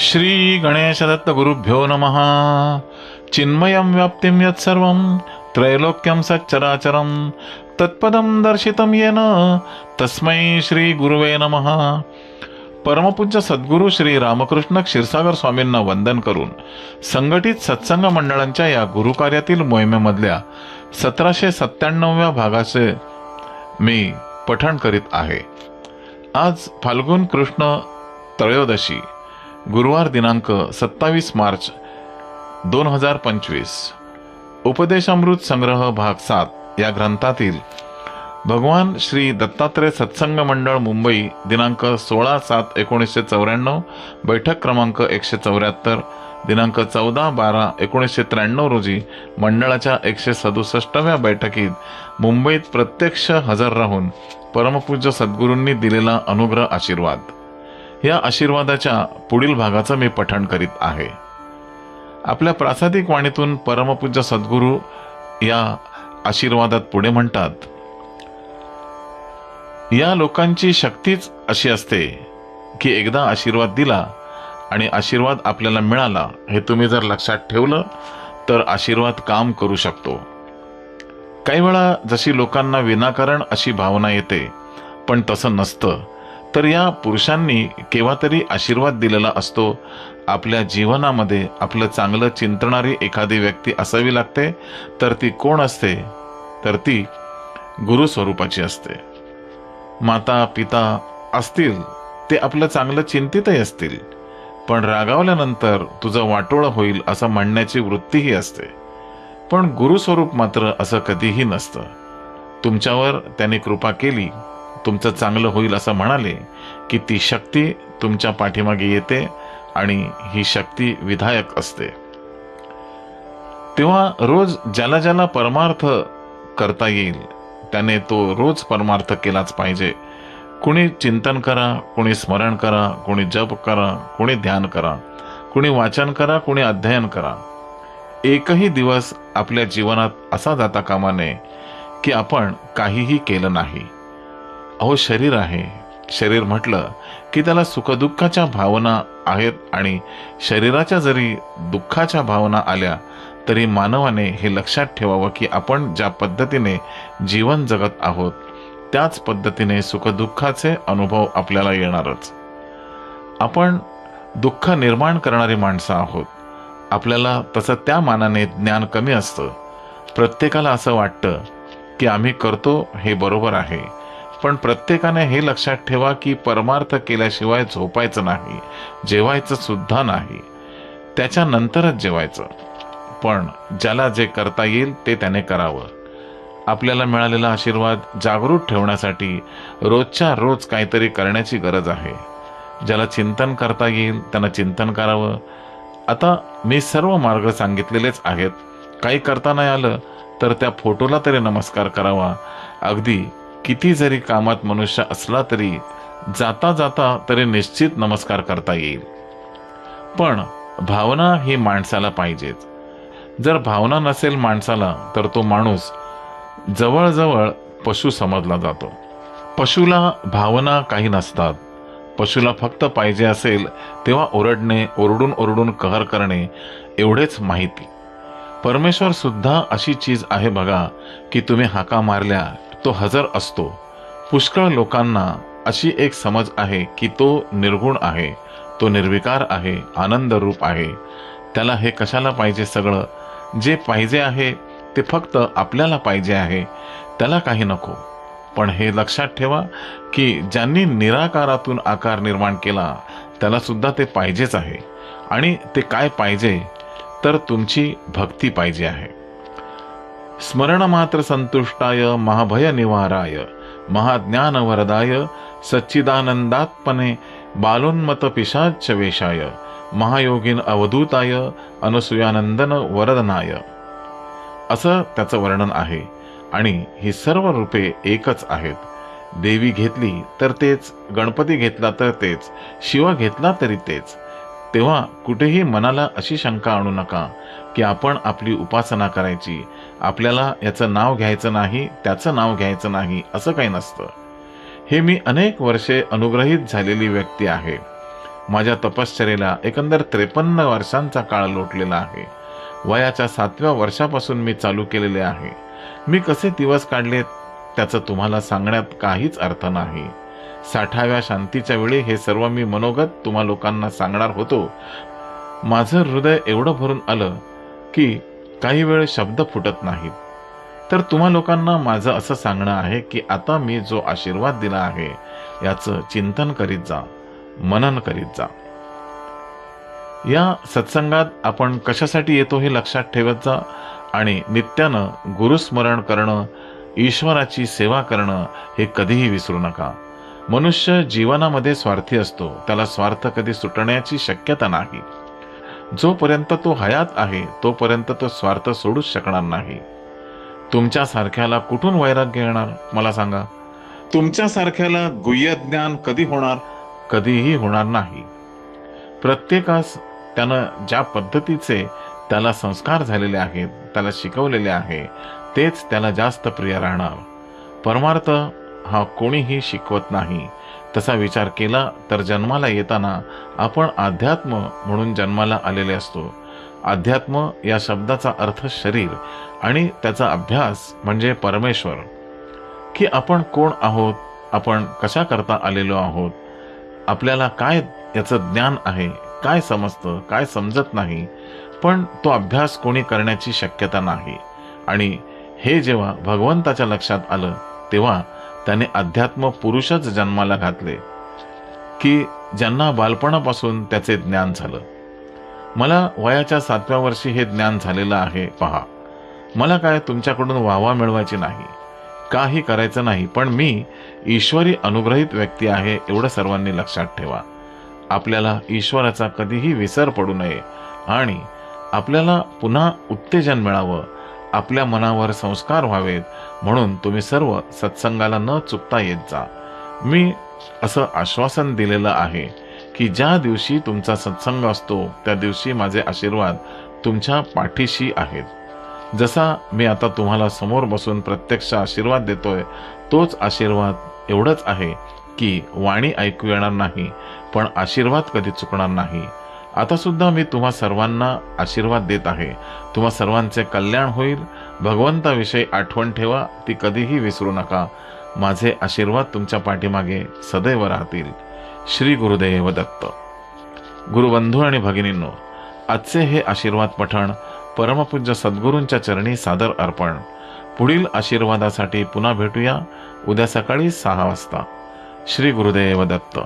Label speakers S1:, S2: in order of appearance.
S1: श्री गणेशदत्त गुरुभ्यो नमः। चिन्मयं व्याप्तिं यत्सर्वं त्रैलोक्यं सच्चराचरं तत्पदं दर्शितं येन तस्मै श्री गुरुवे नमः। परमपूज्य सद्गुरू श्री रामकृष्ण क्षीरसागर स्वामींना वंदन करून संघटित सत्संग मंडळांच्या या गुरुकार्यातील मोहिमेमधल्या सतराशे सत्त्याण्णवव्या भागाचे मी पठण करीत आहे. आज फाल्गुन कृष्ण त्रयोदशी गुरुवार दिनांक सत्तावीस मार्च दोन हजार पंचवीस. उपदेशामृत संग्रह भाग सात या ग्रंथातील भगवान श्री दत्तात्रय सत्संग मंडळ मुंबई दिनांक सोळा सात एकोणीसशे चौऱ्याण्णव बैठक क्रमांक एकशे चौऱ्याहत्तर दिनांक चौदा बारा एकोणीसशे त्र्याण्णव रोजी मंडळाच्या एकशे सदुसष्टव्या बैठकीत मुंबईत प्रत्यक्ष हजर राहून परमपूज्य सद्गुरूंनी दिलेला अनुग्रह आशीर्वाद. या आशीर्वादाच्या पुढील भागाचं मी पठण करीत आहे. आपल्या प्रासादिक वाणीतून परमपूज्य सद्गुरू या आशीर्वादात पुढे म्हणतात या लोकांची शक्तीच अशी असते की एकदा आशीर्वाद दिला आणि आशीर्वाद आपल्याला मिळाला हे तुम्ही जर लक्षात ठेवलं तर आशीर्वाद काम करू शकतो. काही वेळा जशी लोकांना विनाकारण अशी भावना येते पण तसं नसतं. तर या पुरुषांनी केव्हा तरी आशीर्वाद दिलेला असतो. आपल्या जीवनामध्ये आपलं चांगलं चिंतणारी एखादी व्यक्ती असावी लागते तर ती कोण असते? तर ती गुरुस्वरूपाची असते. माता पिता असतील ते आपलं चांगलं चिंतितही असतील. पण रागावल्यानंतर तुझं वाटोळं होईल असं म्हणण्याची वृत्तीही असते. पण गुरुस्वरूप मात्र असं कधीही नसतं. तुमच्यावर त्याने कृपा केली तुमचं चांगलं होईल असं म्हणाले की ती शक्ती तुमच्या पाठीमागे येते आणि ही शक्ती विधायक असते. तेव्हा रोज ज्याला ज्याला परमार्थ करता येईल त्याने तो रोज परमार्थ केलाच पाहिजे. कुणी चिंतन करा कुणी स्मरण करा कुणी जप करा कुणी ध्यान करा कुणी वाचन करा कुणी अध्ययन करा. एकही दिवस आपल्या जीवनात असा जाता कामा नये की आपण काहीही केलं नाही. अहो शरीर आहे. शरीर म्हटलं की त्याला सुखदुःखाच्या भावना आहेत आणि शरीराच्या जरी दुःखाच्या भावना आल्या तरी मानवाने हे लक्षात ठेवावं की आपण ज्या पद्धतीने जीवन जगत आहोत त्याच पद्धतीने सुखदुःखाचे अनुभव आपल्याला येणारच. आपण दुःख निर्माण करणारी माणसं आहोत. आपल्याला तसं त्या मानाने ज्ञान कमी असतं. प्रत्येकाला असं वाटतं की आम्ही करतो हे बरोबर आहे. पण प्रत्येकाने हे लक्षात ठेवा की परमार्थ केल्याशिवाय झोपायचं नाही जेवायचं सुद्धा नाही. त्याच्यानंतरच जेवायचं. पण ज्याला जे करता येईल ते त्याने करावं. आपल्याला मिळालेला आशीर्वाद जागृत ठेवण्यासाठी रोजच्या रोज काहीतरी करण्याची गरज आहे. ज्याला चिंतन करता येईल त्यांना चिंतन करावं. आता मी सर्व मार्ग सांगितलेलेच आहेत. काही करता नाही आलं तर त्या फोटोला तरी नमस्कार करावा. अगदी किती जरी कामात मनुष्य असला तरी जाता जाता तरी निश्चित नमस्कार करता येईल. पण भावना ही माणसाला पाहिजेच. जर भावना नसेल माणसाला तर तो माणूस जवळजवळ पशु समजला जातो. पशुला भावना काही नसतात. पशुला फक्त पाहिजे असेल तेव्हा ओरडणे ओरडून ओरडून कहर करणे एवढेच माहिती. परमेश्वर सुद्धा अशी चीज आहे बघा की तुम्ही हाका मारल्या तो हजर असतो. पुष्कळ लोकांना अशी एक समज आहे की तो निर्गुण आहे तो निर्विकार आहे आनंद रूप आहे. त्याला हे कशाला पाहिजे सगळं? जे पाहिजे आहे ते फक्त आपल्याला पाहिजे आहे. त्याला काही नको. पण हे लक्षात ठेवा की ज्यांनी निराकारातून आकार निर्माण केला त्याला सुद्धा ते पाहिजेच आहे. आणि ते काय पाहिजे? तर तुमची भक्ती पाहिजे आहे. स्मरण मात्र संतुष्टाय महाभय निवाराय महाज्ञान वरदाय सच्चिदानंदात्मने बालोन्मत पिशाच वेशाय महायोगीन अवधूताय अनसुयानंदन वरदनाय. असं त्याचं वर्णन आहे. आणि ही सर्व रूपे एकच आहेत. देवी घेतली तर तेच गणपती घेतला तर तेच शिव घेतला तरी तेच. तेव्हा कुठेही मनाला अशी शंका आणू नका की आपण आपली उपासना करायची. आपल्याला याचं नाव घ्यायचं नाही त्याचं नाव घ्यायचं नाही असं काही नसतं. हे मी अनेक वर्षे अनुग्रहित झालेली व्यक्ती आहे. माझ्या तपश्चर्येला एकंदर त्रेपन्न वर्षांचा काळ लोटलेला आहे. वयाच्या सातव्या वर्षापासून मी चालू केलेले आहे. मी कसे दिवस काढले त्याचं तुम्हाला सांगण्यात काहीच अर्थ नाही. साठाव्या शांतीच्या वेळी हे सर्व मी मनोगत तुम्हा लोकांना सांगणार होतो. माझं हृदय एवढं भरून आलं की काही वेळ शब्द फुटत नाहीत. तर तुम्हा लोकांना माझं असं सांगणं आहे की आता मी जो आशीर्वाद दिला आहे याचं चिंतन करीत जा मनन करीत जा. या सत्संगात आपण कशासाठी येतो हे लक्षात ठेवत जा आणि नित्यानं गुरुस्मरण करणं ईश्वराची सेवा करणं हे कधीही विसरू नका. मनुष्य जीवनामध्ये स्वार्थी असतो. त्याला स्वार्थ कधी सुटण्याची शक्यता नाही. जोपर्यंत तो हयात आहे तोपर्यंत तो स्वार्थ सोडूच शकणार नाही. तुमच्यासारख्याला कुठून वैराग्य येणार? मला सांगा. तुमच्यासारख्याला गुह्य ज्ञान कधी होणार? कधीही होणार नाही. प्रत्येकास त्यानं ज्या पद्धतीचे त्याला संस्कार झालेले आहेत त्याला शिकवलेले आहे तेच त्याला जास्त प्रिय राहणार. परमार्थ हा कोणीही शिकवत नाही. तसा विचार केला तर जन्माला येताना आपण अध्यात्म म्हणून जन्माला आलेले असतो. अध्यात्म या शब्दाचा अर्थ शरीर आणि त्याचा अभ्यास म्हणजे परमेश्वर. की आपण कोण आहोत? आपण कशा करता आलेलो आहोत? आपल्याला काय याचं ज्ञान आहे? काय समजतं? काय समजत नाही? पण तो अभ्यास कोणी करण्याची शक्यता नाही. आणि हे जेव्हा भगवंताच्या लक्षात आलं तेव्हा त्याने अध्यात्म पुरुषच जन्माला घातले की ज्यांना बालपणापासून त्याचे ज्ञान झालं. मला वयाच्या सातव्या वर्षी हे ज्ञान झालेलं आहे पहा. मला काय तुमच्याकडून वाहवा मिळवायची नाही. काही करायचं नाही पण मी ईश्वरी अनुग्रहित व्यक्ती आहे एवढं सर्वांनी लक्षात ठेवा. आपल्याला ईश्वराचा कधीही विसर पडू नये आणि आपल्याला पुन्हा उत्तेजन मिळावं आपल्या मनावर संस्कार व्हावेत. म्हणून तुम्ही सर्व सत्संगाला न चुकता येत जा. मी असं आश्वासन दिलेलं आहे की ज्या दिवशी तुमचा सत्संग असतो त्या दिवशी माझे आशीर्वाद तुमच्या पाठीशी आहेत. जसा मी आता तुम्हाला समोर बसून प्रत्यक्ष आशीर्वाद देतोय तोच आशीर्वाद एवढंच आहे की वाणी ऐकू येणार नाही पण आशीर्वाद कधी चुकणार नाही. आता सुद्धा मी तुम्हा सर्वांना आशीर्वाद देत आहे. तुम्हा सर्वांचे कल्याण होईल. भगवंताविषयी आठवण ठेवा. ती कधीही विसरू नका. माझे आशीर्वाद तुमच्या पाठीमागे सदैव राहतील. श्री गुरुदेव दत्त. गुरुबंधू आणि भगिनींनो आजचे हे आशीर्वाद पठण परमपूज्य सद्गुरूंच्या चरणी सादर अर्पण. पुढील आशीर्वादासाठी पुन्हा भेटूया. उद्या सकाळी सहा वाजता. श्री गुरुदेव दत्त.